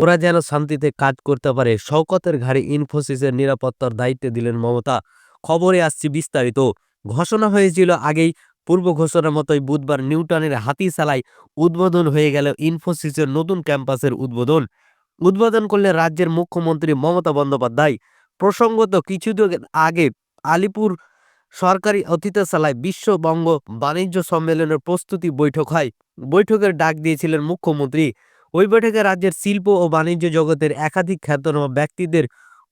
ওরা যেন শান্তিতে কাজ করতে পারে। শওকতের ঘাড়ে ইনফোসিসের নিরাপত্তার দায়িত্ব দিলেন মমতা। খবরে আসছে বিস্তারিত। ঘোষণা হয়েছিল আগেই, পূর্ব ঘোষণার মতোই বুধবার নিউটনের হাতিশালায় উদ্বোধন হয়ে গেল ইনফোসিসের নতুন ক্যাম্পাসের উদ্বোধন। উদ্বোধন করলেন রাজ্যের মুখ্যমন্ত্রী মমতা বন্দ্যোপাধ্যায়। প্রসঙ্গত কিছুদিন আগে আলিপুর সরকারি অতিথিশালায় বিশ্ববঙ্গ বাণিজ্য সম্মেলনের প্রস্তুতি বৈঠক হয়। বৈঠকের ডাক দিয়েছিলেন মুখ্যমন্ত্রী। ওই বৈঠকে রাজ্যের শিল্প ও বাণিজ্য জগতের একাধিক খ্যাতনামা ব্যক্তিদের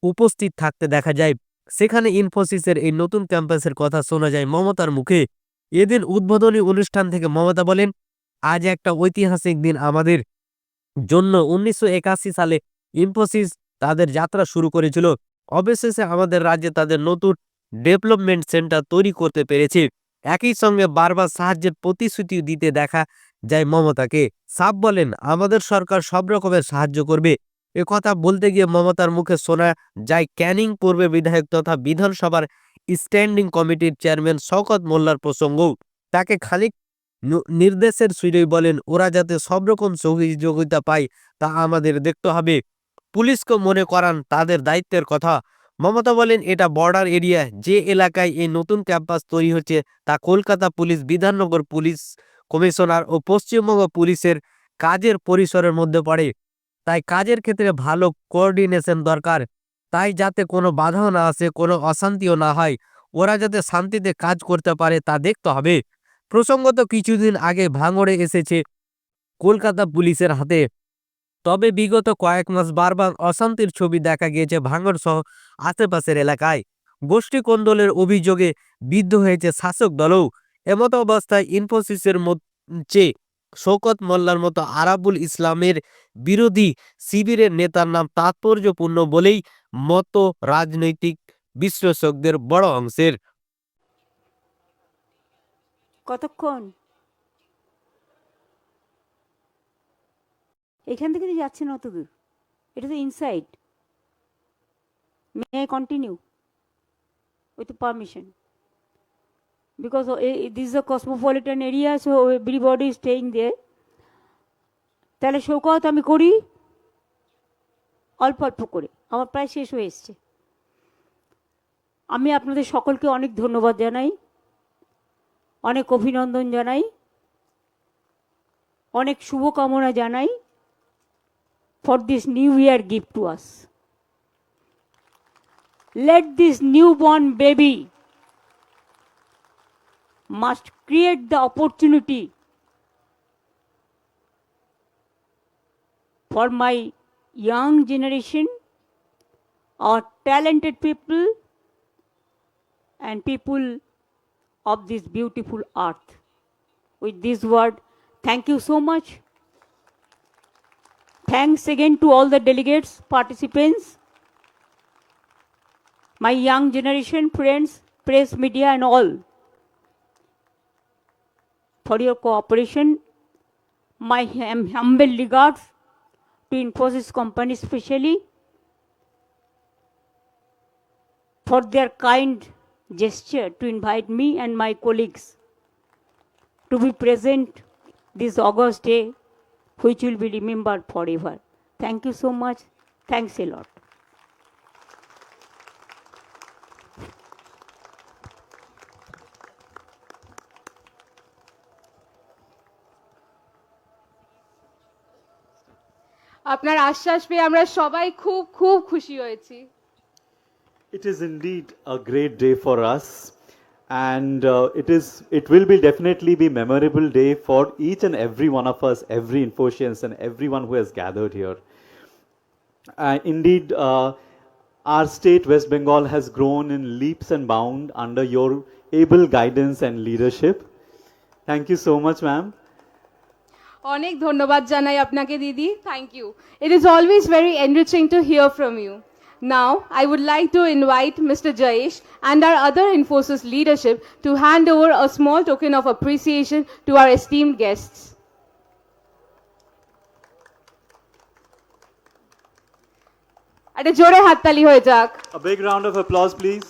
উপস্থিত থাকতে দেখা যায়। সেখানে ইনফোসিসের এই নতুন ক্যাম্পাসের কথা শোনা যায় মমতার মুখে। এদিন উদ্বোধনী অনুষ্ঠান থেকে মমতা বলেন, আজ একটা ঐতিহাসিক দিন আমাদের জন্য। উনিশশো একাশি সালে ইনফোসিস তাদের যাত্রা শুরু করেছিল। অবশেষে আমাদের রাজ্যে তাদের নতুন ডেভেলপমেন্ট সেন্টার তৈরি করতে পেরেছে। একই সঙ্গে বারবার সাহায্যের প্রতিশ্রুতি দিতে দেখা যায় মমতাকে সাপ বলেন, আমাদের সরকার সব রকমের সাহায্য করবে। এ কথা বলতে গিয়ে মমতার মুখে শোনা যায়, ক্যানিং পূর্বে বিধায়ক তথা বিধানসভার স্ট্যান্ডিং কমিটির চেয়ারম্যান শওকত মোল্লার প্রসঙ্গও তাকে খালিক নির্দেশের সুরেই বলেন, ওরা যাতে সব রকম সহযোগিতা পায়, তা আমাদের দেখতে হবে। পুলিশকে মনে করান তাদের দায়িত্বের কথা। মমতা বলেন, এটা বর্ডার এরিয়া, যে এলাকায় এই নতুন ক্যাম্পাস তৈরি হচ্ছে, তা Kolkata police, Bidhannagar police commissioner ও পশ্চিমবঙ্গ পুলিশের কাজের পরিসরের মধ্যে পড়ে। তাই কাজের ক্ষেত্রে ভালো কোঅর্ডিনেশন দরকার। তাই যাতে কোনো বাধাও না আসে, কোনো অশান্তিও না হয়, ওরা যাতে শান্তিতে কাজ করতে পারে তা দেখতে হবে। প্রসঙ্গত কিছুদিন আগে ভাঙড়ে এসেছে কলকাতা পুলিশের হাতে। তবে বিগত কয়েক মাস বারবার অশান্তির ছবি দেখা গিয়েছে ভাঙড় সহ আশেপাশের এলাকায়। গোষ্ঠী কোন্দলের অভিযোগে বিদ্ধ হয়েছে শাসক দলও। এমতো অবস্থায় ইনফোসিসের মধ্যে শৌকত মোল্লার মতো আরাবুল ইসলামের বিরোধী শিবিরের নেতার নাম তাৎপর্যপূর্ণ বলেই মত রাজনৈতিক বিশ্লেষকদের বড় অংশের। কতক্ষণ? এখান থেকে যাচ্ছে না অত দূর এটা তো inside may continue with permission because this is a cosmopolitan area so everybody is staying there তাহলে শৌকত আমি করি, অল্প অল্প করে। আমার প্রায় শেষ হয়ে এসছে। আমি আপনাদের সকলকে অনেক ধন্যবাদ জানাই। অনেক অভিনন্দন জানাই। অনেক শুভকামনা জানাই for this new year gift to us let this new born baby must create the opportunity for my young generation or talented people and people of this beautiful earth. With this word, thank you so much. Thanks again to all the delegates, participants, my young generation, friends, press, media, and all for your cooperation. My hum- humble regards to Infosys company especially for their kind gesture to invite me and my colleagues to be present this August day, which will be remembered forever. Thank you so much. Thanks a lot. আপনার আশ্বাস পেয়ে আমরা সবাই খুব খুব খুশি হয়েছি It is indeed a great day for us, and uh, it is. It will be definitely be memorable day for each and every one of us, every Infoscience, and everyone who has gathered here. Uh, indeed, uh, our state, West Bengal, has grown in leaps and bounds under your able guidance and leadership. Thank you so much, ma'am. অনেক ধন্যবাদ জানাই আপনাকে দিদি thank you it is always very enriching to hear from you now I would like to invite mister Jayesh and our other Infosys leadership to hand over a small token of appreciation to our esteemed guests একটা জোরে হাততালি হয়ে যাক A big round of applause, please.